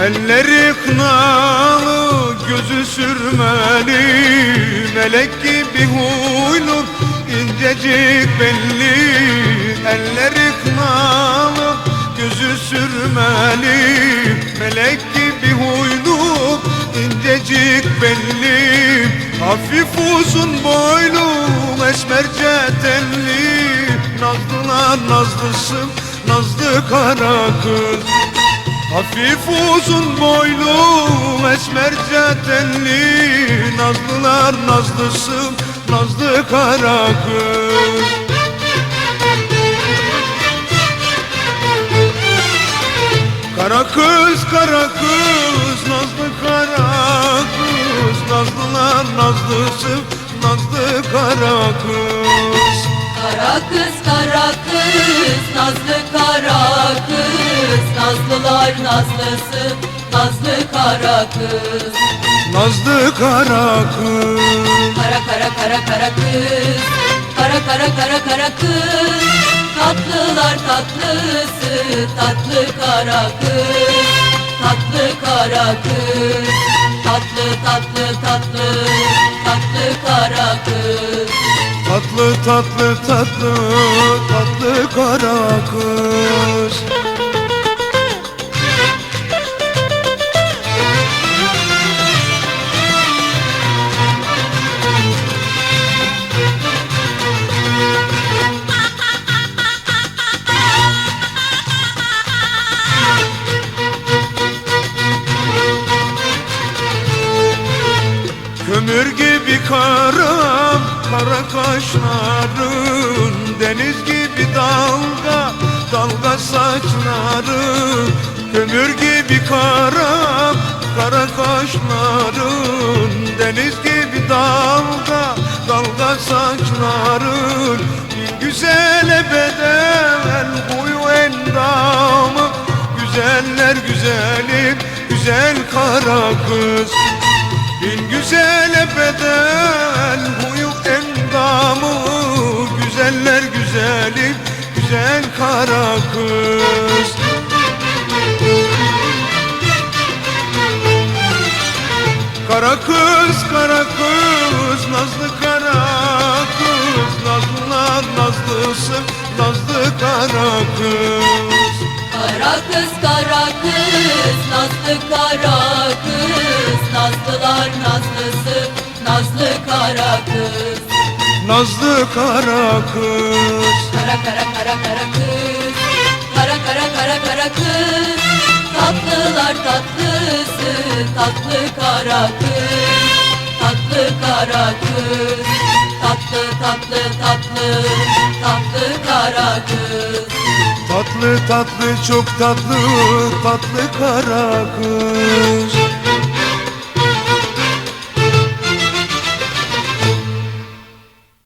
Elleri kınalı, gözü sürmeli Melek gibi huylu, incecik belli. Elleri kınalı, gözü sürmeli Melek gibi huylu, incecik belli. Hafif uzun boylu, esmerce telli. Nazlılar nazlısı, nazlı kara kız Hafif uzun boylu esmerce tenli Nazlılar nazlısı nazlı kara kız. Kara kız kara kız nazlı kara kız Nazlılar nazlısı nazlı kara kız. Kara kız kara kız Nazlı Nazlılar nazlısı Nazlı kara kız. Nazlı kara kız. Kara kara kara kara kız. Kara kara kara kara kız. Tatlılar tatlısı Tatlı kara kız. Tatlı kara kız. Tatlı tatlı tatlı Tatlı kara kız. Tatlı tatlı tatlı tatlı kara kız Kömür gibi karam, kara kaşların Deniz gibi dalga, dalga saçların. Kömür gibi karam, kara kaşların Deniz gibi dalga, dalga saçların. Bir güzele bedel, huyu endamı Güzeller güzeli, güzel kara kız Bin güzele bedel huyu endamı Güzeller güzeli güzel kara kız. Kara kız kara kız nazlı kara kız Nazlılar nazlısı nazlı kara kız. Kara kız kara kız Nazlı kara Nazlılar nazlısı Nazlı kara kız. Nazlı kara kız. Kara kara kara kara kız. Kara kara kara kara kız. Tatlılar tatlısı Tatlı kara kız. Tatlı kara kız. Tatlı tatlı tatlı Tatlı kara kız. Tatlı tatlı çok tatlı tatlı kara kız